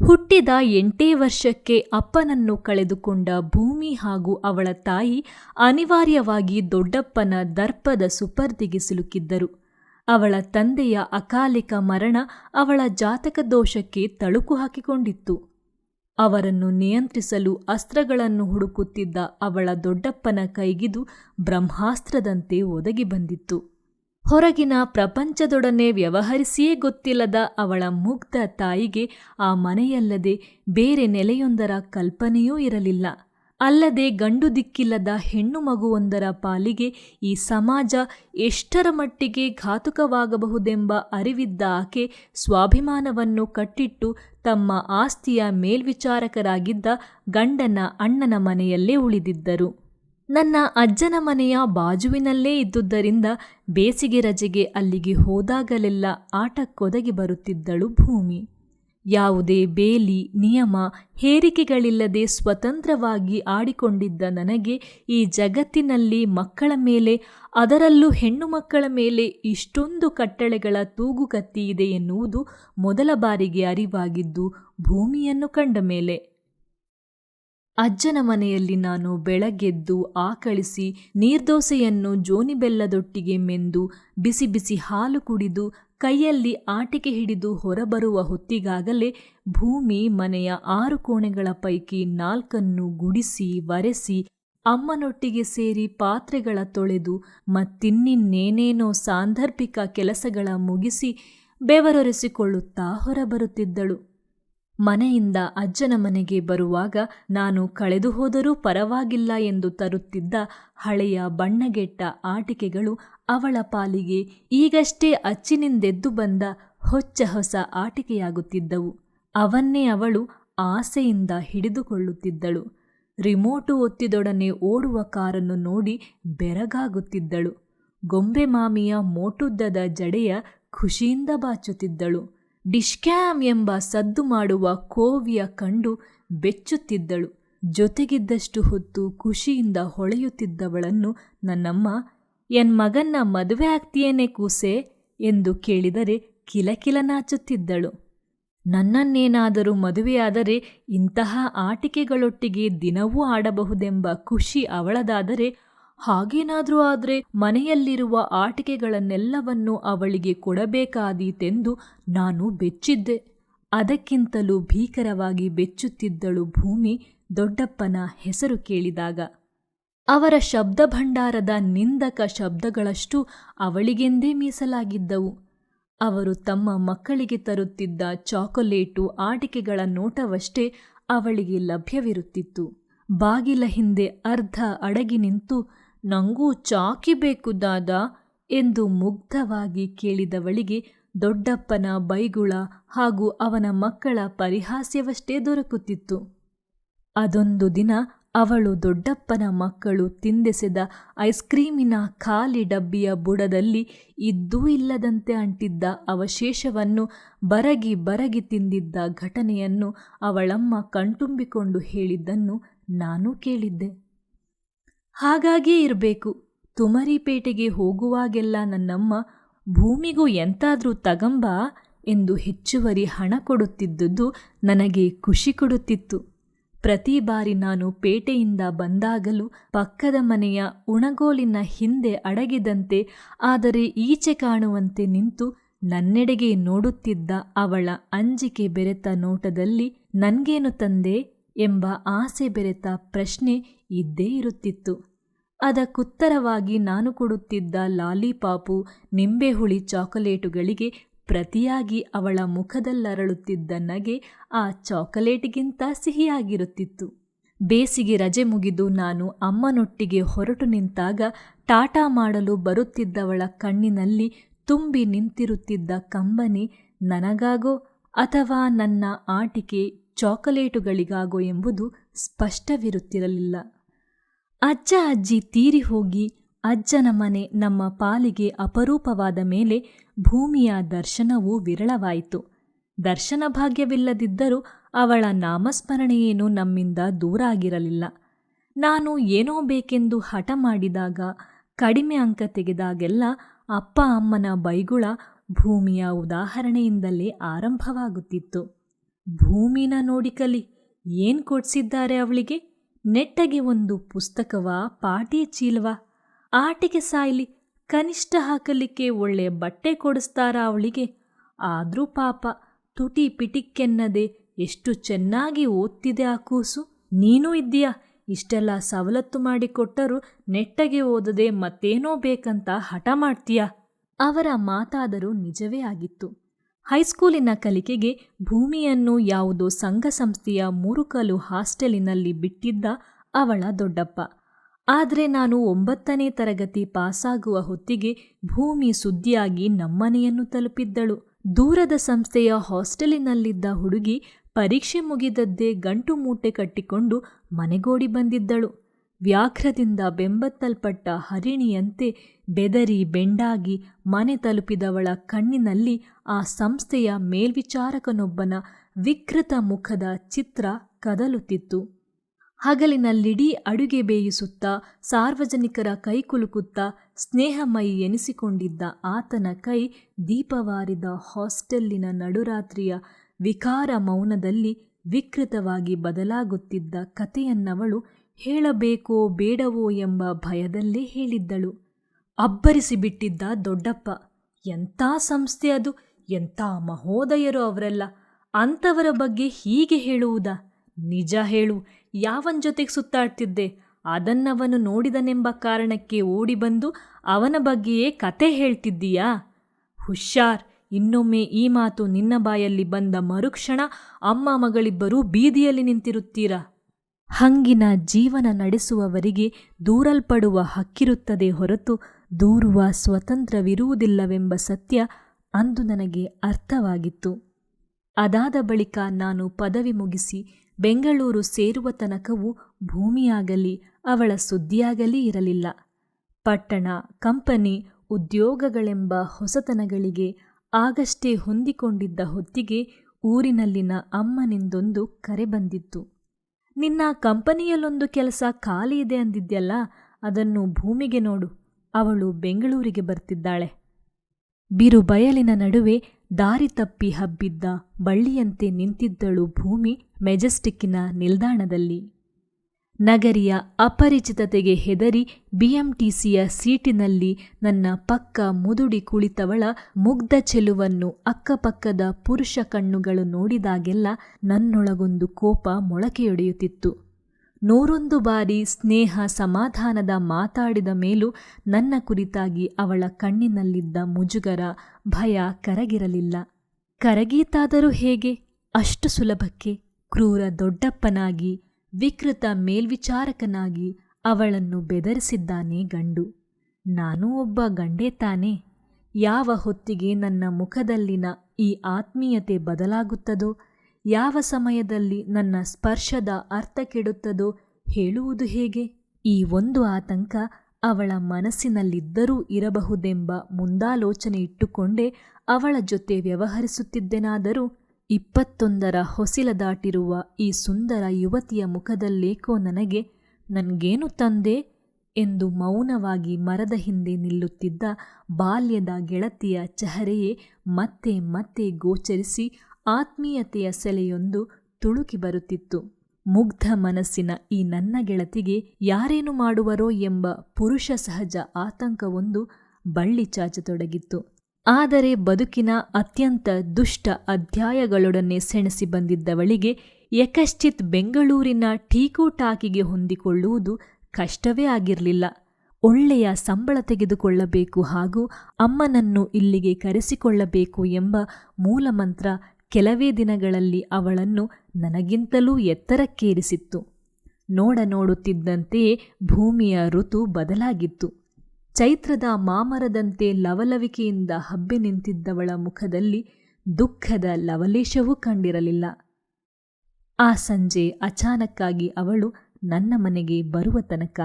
ಹುಟ್ಟಿದ ಎಂಟೇ ವರ್ಷಕ್ಕೆ ಅಪ್ಪನನ್ನು ಕಳೆದುಕೊಂಡ ಭೂಮಿ ಹಾಗೂ ಅವಳ ತಾಯಿ ಅನಿವಾರ್ಯವಾಗಿ ದೊಡ್ಡಪ್ಪನ ದರ್ಪದ ಸುಪರ್ದಿಗೆ ಸಿಲುಕಿದ್ದರು. ಅವಳ ತಂದೆಯ ಅಕಾಲಿಕ ಮರಣ ಅವಳ ಜಾತಕ ದೋಷಕ್ಕೆ ತಳುಕು ಹಾಕಿಕೊಂಡಿತ್ತು. ಅವರನ್ನು ನಿಯಂತ್ರಿಸಲು ಅಸ್ತ್ರಗಳನ್ನು ಹುಡುಕುತ್ತಿದ್ದ ಅವಳ ದೊಡ್ಡಪ್ಪನ ಕೈಗಿದು ಬ್ರಹ್ಮಾಸ್ತ್ರದಂತೆ ಒದಗಿ ಬಂದಿತ್ತು. ಹೊರಗಿನ ಪ್ರಪಂಚದೊಡನೆ ವ್ಯವಹರಿಸಿಯೇ ಗೊತ್ತಿಲ್ಲದ ಅವಳ ಮುಗ್ಧ ತಾಯಿಗೆ ಆ ಮನೆಯಲ್ಲದೆ ಬೇರೆ ನೆಲೆಯೊಂದರ ಕಲ್ಪನೆಯೂ ಇರಲಿಲ್ಲ. ಅಲ್ಲದೆ ಗಂಡು ದಿಕ್ಕಿಲ್ಲದ ಹೆಣ್ಣು ಮಗುವೊಂದರ ಪಾಲಿಗೆ ಈ ಸಮಾಜ ಎಷ್ಟರ ಮಟ್ಟಿಗೆ ಘಾತುಕವಾಗಬಹುದೆಂಬ ಅರಿವಿದ್ದ ಆಕೆ ಸ್ವಾಭಿಮಾನವನ್ನು ಕಟ್ಟಿಟ್ಟು ತಮ್ಮ ಆಸ್ತಿಯ ಮೇಲ್ವಿಚಾರಕರಾಗಿದ್ದ ಗಂಡನ ಅಣ್ಣನ ಮನೆಯಲ್ಲೇ ಉಳಿದಿದ್ದರು. ನನ್ನ ಅಜ್ಜನ ಮನೆಯ ಬಾಜುವಿನಲ್ಲೇ ಇದ್ದುದರಿಂದ ಬೇಸಿಗೆ ರಜೆಗೆ ಅಲ್ಲಿಗೆ ಹೋದಾಗಲೆಲ್ಲ ಆಟಕ್ಕೊದಗಿ ಬರುತ್ತಿದ್ದಳು ಭೂಮಿ. ಯಾವುದೇ ಬೇಲಿ, ನಿಯಮ, ಹೇರಿಕೆಗಳಿಲ್ಲದೆ ಸ್ವತಂತ್ರವಾಗಿ ಆಡಿಕೊಂಡಿದ್ದ ನನಗೆ ಈ ಜಗತ್ತಿನಲ್ಲಿ ಮಕ್ಕಳ ಮೇಲೆ, ಅದರಲ್ಲೂ ಹೆಣ್ಣು ಮಕ್ಕಳ ಮೇಲೆ ಇಷ್ಟೊಂದು ಕಟ್ಟಳೆಗಳ ತೂಗುಕತ್ತಿ ಇದೆ ಎನ್ನುವುದು ಮೊದಲ ಬಾರಿಗೆ ಅರಿವಾಗಿದ್ದು ಭೂಮಿಯನ್ನು ಕಂಡ ಮೇಲೆ. ಅಜ್ಜನ ಮನೆಯಲ್ಲಿ ನಾನು ಬೆಳಗ್ಗೆದ್ದು ಆಕಳಿಸಿ ನೀರ್ದೋಸೆಯನ್ನು ಜೋನಿ ಬೆಲ್ಲದೊಟ್ಟಿಗೆ ಮೆಂದು ಬಿಸಿ ಬಿಸಿ ಹಾಲು ಕುಡಿದು ಕೈಯಲ್ಲಿ ಆಟಿಕೆ ಹಿಡಿದು ಹೊರಬರುವ ಹೊತ್ತಿಗಾಗಲೇ ಭೂಮಿ ಮನೆಯ ಆರು ಕೋಣೆಗಳ ಪೈಕಿ ನಾಲ್ಕನ್ನು ಗುಡಿಸಿ ವರೆಸಿ ಅಮ್ಮನೊಟ್ಟಿಗೆ ಸೇರಿ ಪಾತ್ರೆಗಳ ತೊಳೆದು ಮತ್ತಿನ್ನಿನ್ನೇನೇನೋ ಸಾಂದರ್ಭಿಕ ಕೆಲಸಗಳ ಮುಗಿಸಿ ಬೆವರೊರೆಸಿಕೊಳ್ಳುತ್ತಾ ಹೊರಬರುತ್ತಿದ್ದಳು. ಮನೆಯಿಂದ ಅಜ್ಜನ ಮನೆಗೆ ಬರುವಾಗ ನಾನು ಕಳೆದು ಹೋದರೂ ಪರವಾಗಿಲ್ಲ ಎಂದು ತರುತ್ತಿದ್ದ ಹಳೆಯ ಬಣ್ಣಗೆಟ್ಟ ಆಟಿಕೆಗಳು ಅವಳ ಪಾಲಿಗೆ ಈಗಷ್ಟೇ ಅಚ್ಚಿನಿಂದೆದ್ದು ಬಂದ ಹೊಚ್ಚ ಹೊಸ ಆಟಿಕೆಯಾಗುತ್ತಿದ್ದವು. ಅವನ್ನೇ ಅವಳು ಆಸೆಯಿಂದ ಹಿಡಿದುಕೊಳ್ಳುತ್ತಿದ್ದಳು. ರಿಮೋಟು ಒತ್ತಿದೊಡನೆ ಓಡುವ ಕಾರನ್ನು ನೋಡಿ ಬೆರಗಾಗುತ್ತಿದ್ದಳು. ಗೊಂಬೆ ಮಾಮಿಯ ಮೋಟುದ್ದದ ಜಡೆಯ ಖುಷಿಯಿಂದ ಬಾಚುತ್ತಿದ್ದಳು. ಡಿಶ್ಕ್ಯಾಮ್ ಎಂಬ ಸದ್ದು ಮಾಡುವ ಕೋವಿಯ ಕಂಡು ಬೆಚ್ಚುತ್ತಿದ್ದಳು. ಜೊತೆಗಿದ್ದಷ್ಟು ಹೊತ್ತು ಖುಷಿಯಿಂದ ಹೊಳೆಯುತ್ತಿದ್ದವಳನ್ನು ನನ್ನಮ್ಮ, ಎನ್ ಮಗನ್ನ ಮದುವೆ ಆಗ್ತಿಯೇನೆ ಕೂಸೆ? ಎಂದು ಕೇಳಿದರೆ ಕಿಲಕಿಲ ನಾಚುತ್ತಿದ್ದಳು ನನ್ನನ್ನೇನಾದರೂ ಮದುವೆಯಾದರೆ ಇಂತಹ ಆಟಿಕೆಗಳೊಟ್ಟಿಗೆ ದಿನವೂ ಆಡಬಹುದೆಂಬ ಖುಷಿ ಅವಳದಾದರೆ ಹಾಗೇನಾದರೂ ಆದರೆ ಮನೆಯಲ್ಲಿರುವ ಆಟಿಕೆಗಳನ್ನೆಲ್ಲವನ್ನು ಅವಳಿಗೆ ಕೊಡಬೇಕಾದೀತೆಂದು ನಾನು ಬೆಚ್ಚಿದ್ದೆ. ಅದಕ್ಕಿಂತಲೂ ಭೀಕರವಾಗಿ ಬೆಚ್ಚುತ್ತಿದ್ದಳು ಭೂಮಿ ದೊಡ್ಡಪ್ಪನ ಹೆಸರು ಕೇಳಿದಾಗ. ಅವರ ಶಬ್ದ ಭಂಡಾರದ ನಿಂದಕ ಶಬ್ದಗಳಷ್ಟು ಅವಳಿಗೆಂದೇ ಮೀಸಲಾಗಿದ್ದವು. ಅವರು ತಮ್ಮ ಮಕ್ಕಳಿಗೆ ತರುತ್ತಿದ್ದ ಚಾಕೊಲೇಟು ಆಟಿಕೆಗಳ ನೋಟವಷ್ಟೇ ಅವಳಿಗೆ ಲಭ್ಯವಿರುತ್ತಿತ್ತು. ಬಾಗಿಲ ಹಿಂದೆ ಅರ್ಧ ಅಡಗಿ ನಿಂತು ನಂಗೂ ಚಾಕಿ ಬೇಕು ದಾದ ಎಂದು ಮುಗ್ಧವಾಗಿ ಕೇಳಿದವಳಿಗೆ ದೊಡ್ಡಪ್ಪನ ಬೈಗುಳ ಹಾಗೂ ಅವನ ಮಕ್ಕಳ ಪರಿಹಾಸ್ಯವಷ್ಟೇ ದೊರಕುತ್ತಿತ್ತು. ಅದೊಂದು ದಿನ ಅವಳು ದೊಡ್ಡಪ್ಪನ ಮಕ್ಕಳು ತಿಂದೆಸೆದ ಐಸ್ಕ್ರೀಮಿನ ಖಾಲಿ ಡಬ್ಬಿಯ ಬುಡದಲ್ಲಿ ಇದ್ದೂ ಇಲ್ಲದಂತೆ ಅಂಟಿದ್ದ ಅವಶೇಷವನ್ನು ಬರಗಿ ಬರಗಿ ತಿಂದಿದ್ದ ಘಟನೆಯನ್ನು ಅವಳಮ್ಮ ಕಣ್ತುಂಬಿಕೊಂಡು ಹೇಳಿದ್ದನ್ನು ನಾನೂ ಕೇಳಿದ್ದೆ. ಹಾಗಾಗಿಯೇ ಇರಬೇಕು. ತುಮರಿಪೇಟೆಗೆ ಹೋಗುವಾಗೆಲ್ಲ ನನ್ನಮ್ಮ, ಭೂಮಿಗೂ ಎಂತಾದರೂ ತಗಂಬ ಎಂದು ಹೆಚ್ಚುವರಿ ಹಣ ಕೊಡುತ್ತಿದ್ದುದು ನನಗೆ ಖುಷಿ ಕೊಡುತ್ತಿತ್ತು. ಪ್ರತಿ ಬಾರಿ ನಾನು ಪೇಟೆಯಿಂದ ಬಂದಾಗಲೂ ಪಕ್ಕದ ಮನೆಯ ಉಣಗೋಲಿನ ಹಿಂದೆ ಅಡಗಿದಂತೆ, ಆದರೆ ಈಚೆ ಕಾಣುವಂತೆ ನಿಂತು ನನ್ನೆಡೆಗೆ ನೋಡುತ್ತಿದ್ದ ಅವಳ ಅಂಜಿಕೆ ಬೆರೆತ ನೋಟದಲ್ಲಿ ನನಗೇನು ತಂದೆ ಎಂಬ ಆಸೆ ಬೆರೆತ ಪ್ರಶ್ನೆ ಇದ್ದೇ ಇರುತ್ತಿತ್ತು. ಅದಕ್ಕುತ್ತರವಾಗಿ ನಾನು ಕೊಡುತ್ತಿದ್ದ ಲಾಲಿಪಾಪು ನಿಂಬೆಹುಳಿ ಚಾಕೊಲೇಟುಗಳಿಗೆ ಪ್ರತಿಯಾಗಿ ಅವಳ ಮುಖದಲ್ಲರಳುತ್ತಿದ್ದ ನಗೆ ಆ ಚಾಕೊಲೇಟಿಗಿಂತ ಸಿಹಿಯಾಗಿರುತ್ತಿತ್ತು. ಬೇಸಿಗೆ ರಜೆ ಮುಗಿದು ನಾನು ಅಮ್ಮನೊಟ್ಟಿಗೆ ಹೊರಟು ನಿಂತಾಗ ಟಾಟಾ ಮಾಡಲು ಬರುತ್ತಿದ್ದವಳ ಕಣ್ಣಿನಲ್ಲಿ ತುಂಬಿ ನಿಂತಿರುತ್ತಿದ್ದ ಕಂಬನಿ, ನನಗಾಗೋ ಅಥವಾ ನನ್ನ ಆಟಿಕೆ ಚಾಕೊಲೇಟುಗಳಿಗಾಗೋ ಎಂಬುದು ಸ್ಪಷ್ಟವಿರುತ್ತಿರಲಿಲ್ಲ. ಅಜ್ಜ ಅಜ್ಜಿ ತೀರಿ ಹೋಗಿ ಅಜ್ಜನ ಮನೆ ನಮ್ಮ ಪಾಲಿಗೆ ಅಪರೂಪವಾದ ಮೇಲೆ ಭೂಮಿಯ ದರ್ಶನವೂ ವಿರಳವಾಯಿತು. ದರ್ಶನ ಭಾಗ್ಯವಿಲ್ಲದಿದ್ದರೂ ಅವಳ ನಾಮಸ್ಮರಣೆಯೇನು ನಮ್ಮಿಂದ ದೂರ ಆಗಿರಲಿಲ್ಲ ನಾನು ಏನೋ ಬೇಕೆಂದು ಹಠ ಮಾಡಿದಾಗ, ಕಡಿಮೆ ಅಂಕ ತೆಗೆದಾಗೆಲ್ಲ ಅಪ್ಪ ಅಮ್ಮನ ಬೈಗುಳ ಭೂಮಿಯ ಉದಾಹರಣೆಯಿಂದಲೇ ಆರಂಭವಾಗುತ್ತಿತ್ತು. ಭೂಮಿನ ನೋಡಿ ಕಲಿ, ಏನ್ ಕೊಡ್ಸಿದ್ದಾರೆ ಅವಳಿಗೆ? ನೆಟ್ಟಗೆ ಒಂದು ಪುಸ್ತಕವ ಪಾಟಿ ಚೀಲವ? ಆಟಿಕೆ ಸಾಯ್ಲಿ ಕನಿಷ್ಠ ಹಾಕಲಿಕ್ಕೆ ಒಳ್ಳೆ ಬಟ್ಟೆ ಕೊಡಿಸ್ತಾರ ಅವಳಿಗೆ? ಆದರೂ ಪಾಪ ತುಟಿ ಪಿಟಿಕ್ಕೆನ್ನದೆ ಎಷ್ಟು ಚೆನ್ನಾಗಿ ಓದ್ತಿದೆ ಆ ಕೂಸು. ನೀನೂ ಇದ್ದೀಯಾ? ಇಷ್ಟೆಲ್ಲ ಸವಲತ್ತು ಮಾಡಿಕೊಟ್ಟರೂ ನೆಟ್ಟಗೆ ಓದದೆ ಮತ್ತೇನೋ ಬೇಕಂತ ಹಠ ಮಾಡ್ತೀಯ? ಅವರ ಮಾತಾದರೂ ನಿಜವೇ ಆಗಿತ್ತು. ಹೈಸ್ಕೂಲಿನ ಕಲಿಕೆಗೆ ಭೂಮಿಯನ್ನು ಯಾವುದೋ ಸಂಘ ಸಂಸ್ಥೆಯ ಮುರುಕಲು ಹಾಸ್ಟೆಲಿನಲ್ಲಿ ಬಿಟ್ಟಿದ್ದ ಅವಳ ದೊಡ್ಡಪ್ಪ. ಆದರೆ ನಾನು ಒಂಬತ್ತನೇ ತರಗತಿ ಪಾಸಾಗುವ ಹೊತ್ತಿಗೆ ಭೂಮಿ ಸುದ್ದಿಯಾಗಿ ನಮ್ಮನೆಯನ್ನು ತಲುಪಿದ್ದಳು. ದೂರದ ಸಂಸ್ಥೆಯ ಹಾಸ್ಟೆಲಿನಲ್ಲಿದ್ದ ಹುಡುಗಿ ಪರೀಕ್ಷೆ ಮುಗಿದದ್ದೇ ಗಂಟು ಮೂಟೆ ಕಟ್ಟಿಕೊಂಡು ಮನೆಗೋಡಿ ಬಂದಿದ್ದಳು. ವ್ಯಾಘ್ರದಿಂದ ಬೆಂಬತ್ತಲ್ಪಟ್ಟ ಹರಿಣಿಯಂತೆ ಬೆದರಿ ಬೆಂಡಾಗಿ ಮನೆ ತಲುಪಿದವಳ ಕಣ್ಣಿನಲ್ಲಿ ಆ ಸಂಸ್ಥೆಯ ಮೇಲ್ವಿಚಾರಕನೊಬ್ಬನ ವಿಕೃತ ಮುಖದ ಚಿತ್ರ ಕದಲುತ್ತಿತ್ತು. ಹಗಲಿನಲ್ಲಿಡೀ ಅಡುಗೆ ಬೇಯಿಸುತ್ತಾ ಸಾರ್ವಜನಿಕರ ಕೈಕುಲುಕುತ್ತಾ ಸ್ನೇಹಮಯಿ ಎನಿಸಿಕೊಂಡಿದ್ದ ಆತನ ಕೈ ದೀಪವಾರಿದ ಹಾಸ್ಟೆಲ್ಲಿನ ನಡುರಾತ್ರಿಯ ವಿಕಾರ ಮೌನದಲ್ಲಿ ವಿಕೃತವಾಗಿ ಬದಲಾಗುತ್ತಿದ್ದ ಕಥೆಯನ್ನವಳು ಹೇಳಬೇಕೋ ಬೇಡವೋ ಎಂಬ ಭಯದಲ್ಲೇ ಹೇಳಿದ್ದಳು. ಅಬ್ಬರಿಸಿಬಿಟ್ಟಿದ್ದ ದೊಡ್ಡಪ್ಪ, ಎಂಥ ಸಂಸ್ಥೆ ಅದು, ಎಂಥ ಮಹೋದಯರು ಅವರೆಲ್ಲ, ಅಂಥವರ ಬಗ್ಗೆ ಹೀಗೆ ಹೇಳುವುದ? ನಿಜ ಹೇಳು, ಯಾವನ ಜೊತೆಗೆ ಸುತ್ತಾಡ್ತಿದ್ದೆ? ಅದನ್ನವನು ನೋಡಿದನೆಂಬ ಕಾರಣಕ್ಕೆ ಓಡಿ ಬಂದು ಅವನ ಬಗ್ಗೆಯೇ ಕತೆ ಹೇಳ್ತಿದ್ದೀಯಾ? ಹುಷಾರ್, ಇನ್ನೊಮ್ಮೆ ಈ ಮಾತು ನಿನ್ನ ಬಾಯಲ್ಲಿ ಬಂದ ಮರುಕ್ಷಣ ಅಮ್ಮ ಮಗಳಿಬ್ಬರೂ ಬೀದಿಯಲ್ಲಿ ನಿಂತಿರುತ್ತೀರಾ? ಹಂಗಿನ ಜೀವನ ನಡೆಸುವವರಿಗೆ ದೂರಲ್ಪಡುವ ಹಕ್ಕಿರುತ್ತದೆ ಹೊರತು ದೂರುವ ಸ್ವತಂತ್ರವಿರುವುದಿಲ್ಲವೆಂಬ ಸತ್ಯ ಅಂದು ನನಗೆ ಅರ್ಥವಾಗಿತ್ತು. ಅದಾದ ಬಳಿಕ ನಾನು ಪದವಿ ಮುಗಿಸಿ ಬೆಂಗಳೂರು ಸೇರುವ ತನಕವೂ ಭೂಮಿಯಾಗಲಿ ಅವಳ ಸುದ್ದಿಯಾಗಲಿ ಇರಲಿಲ್ಲ. ಪಟ್ಟಣ, ಕಂಪನಿ, ಉದ್ಯೋಗಗಳೆಂಬ ಹೊಸತನಗಳಿಗೆ ಆಗಷ್ಟೇ ಹೊಂದಿಕೊಂಡಿದ್ದ ಹೊತ್ತಿಗೆ ಊರಿನಲ್ಲಿನ ಅಮ್ಮನಿಂದೊಂದು ಕರೆ ಬಂದಿತ್ತು. ನಿನ್ನ ಕಂಪನಿಯಲ್ಲೊಂದು ಕೆಲಸ ಖಾಲಿ ಇದೆ ಅಂದಿದ್ಯಲ್ಲ, ಅದನ್ನು ಭೂಮಿಗೆ ನೋಡು. ಅವಳು ಬೆಂಗಳೂರಿಗೆ ಬರ್ತಿದ್ದಾಳೆ. ಬಿರು ಬಯಲಿನ ನಡುವೆ ದಾರಿ ತಪ್ಪಿ ಹಬ್ಬಿದ್ದ ಬಳ್ಳಿಯಂತೆ ನಿಂತಿದ್ದಳು ಭೂಮಿ ಮೆಜೆಸ್ಟಿಕ್ಕಿನ ನಿಲ್ದಾಣದಲ್ಲಿ. ನಗರಿಯ ಅಪರಿಚಿತತೆಗೆ ಹೆದರಿ ಬಿಎಂಟಿಸಿಯ ಸೀಟಿನಲ್ಲಿ ನನ್ನ ಪಕ್ಕ ಮುದುಡಿ ಕುಳಿತವಳ ಮುಗ್ಧ ಚೆಲುವನ್ನು ಅಕ್ಕಪಕ್ಕದ ಪುರುಷ ಕಣ್ಣುಗಳು ನೋಡಿದಾಗೆಲ್ಲ ನನ್ನೊಳಗೊಂದು ಕೋಪ ಮೊಳಕೆಯೊಡೆಯುತ್ತಿತ್ತು. ನೂರೊಂದು ಬಾರಿ ಸ್ನೇಹ ಸಮಾಧಾನದ ಮಾತಾಡಿದ ಮೇಲೂ ನನ್ನ ಕುರಿತಾಗಿ ಅವಳ ಕಣ್ಣಿನಲ್ಲಿದ್ದ ಮುಜುಗರ ಭಯ ಕರಗಿರಲಿಲ್ಲ. ಕರಗೀತಾದರೂ ಹೇಗೆ? ಅಷ್ಟು ಸುಲಭಕ್ಕೆ ಕ್ರೂರ ದೊಡ್ಡಪ್ಪನಾಗಿ ವಿಕೃತ ಮೇಲ್ವಿಚಾರಕನಾಗಿ ಅವಳನ್ನು ಬೆದರಿಸಿದ್ದಾನೆ ಗಂಡು. ನಾನೂ ಒಬ್ಬ ಗಂಡೇ ತಾನೆ. ಯಾವ ಹೊತ್ತಿಗೆ ನನ್ನ ಮುಖದಲ್ಲಿನ ಈ ಆತ್ಮೀಯತೆ ಬದಲಾಗುತ್ತದೋ, ಯಾವ ಸಮಯದಲ್ಲಿ ನನ್ನ ಸ್ಪರ್ಶದ ಅರ್ಥ ಕೆಡುತ್ತದೋ ಹೇಳುವುದು ಹೇಗೆ? ಈ ಒಂದು ಆತಂಕ ಅವಳ ಮನಸ್ಸಿನಲ್ಲಿದ್ದರೂ ಇರಬಹುದೆಂಬ ಮುಂದಾಲೋಚನೆ ಇಟ್ಟುಕೊಂಡೇ ಅವಳ ಜೊತೆ ವ್ಯವಹರಿಸುತ್ತಿದ್ದೆನಾದರೂ ಇಪ್ಪತ್ತೊಂದರ ಹೊಸಿಲ ದಾಟಿರುವ ಈ ಸುಂದರ ಯುವತಿಯ ಮುಖದಲ್ಲೇಕೋ ನನಗೆ, ನನಗೇನು ತಂದೆ? ಎಂದು ಮೌನವಾಗಿ ಮರದ ಹಿಂದೆ ನಿಲ್ಲುತ್ತಿದ್ದ ಬಾಲ್ಯದ ಗೆಳತಿಯ ಚಹರೆಯೇ ಮತ್ತೆ ಮತ್ತೆ ಗೋಚರಿಸಿ ಆತ್ಮೀಯತೆಯ ಸೆಲೆಯೊಂದು ತುಳುಕಿ ಬರುತ್ತಿತ್ತು. ಮುಗ್ಧ ಮನಸ್ಸಿನ ಈ ನನ್ನ ಗೆಳತಿಗೆ ಯಾರೇನು ಮಾಡುವರೋ ಎಂಬ ಪುರುಷ ಸಹಜ ಆತಂಕವೊಂದು ಬಳ್ಳಿ ಚಾಚತೊಡಗಿತ್ತು. ಆದರೆ ಬದುಕಿನ ಅತ್ಯಂತ ದುಷ್ಟ ಅಧ್ಯಾಯಗಳೊಡನೆ ಸೆಣಸಿ ಬಂದಿದ್ದವಳಿಗೆ ಯಕಶ್ಚಿತ್ ಬೆಂಗಳೂರಿನ ಟೀಕು ಟಾಕಿಗೆ ಹೊಂದಿಕೊಳ್ಳುವುದು ಕಷ್ಟವೇ ಆಗಿರಲಿಲ್ಲ. ಒಳ್ಳೆಯ ಸಂಬಳ ತೆಗೆದುಕೊಳ್ಳಬೇಕು ಹಾಗೂ ಅಮ್ಮನನ್ನು ಇಲ್ಲಿಗೆ ಕರೆಸಿಕೊಳ್ಳಬೇಕು ಎಂಬ ಮೂಲಮಂತ್ರ ಕೆಲವೇ ದಿನಗಳಲ್ಲಿ ಅವಳನ್ನು ನನಗಿಂತಲೂ ಎತ್ತರಕ್ಕೇರಿಸಿತ್ತು. ನೋಡ ನೋಡುತ್ತಿದ್ದಂತೆಯೇ ಭೂಮಿಯ ಋತು ಬದಲಾಗಿತ್ತು. ಚೈತ್ರದ ಮಾಮರದಂತೆ ಲವಲವಿಕೆಯಿಂದ ಹಬ್ಬಿ ನಿಂತಿದ್ದವಳ ಮುಖದಲ್ಲಿ ದುಃಖದ ಲವಲೇಶವೂ ಕಂಡಿರಲಿಲ್ಲ. ಆ ಸಂಜೆ ಅಚಾನಕ್ಕಾಗಿ ಅವಳು ನನ್ನ ಮನೆಗೆ ಬರುವ ತನಕ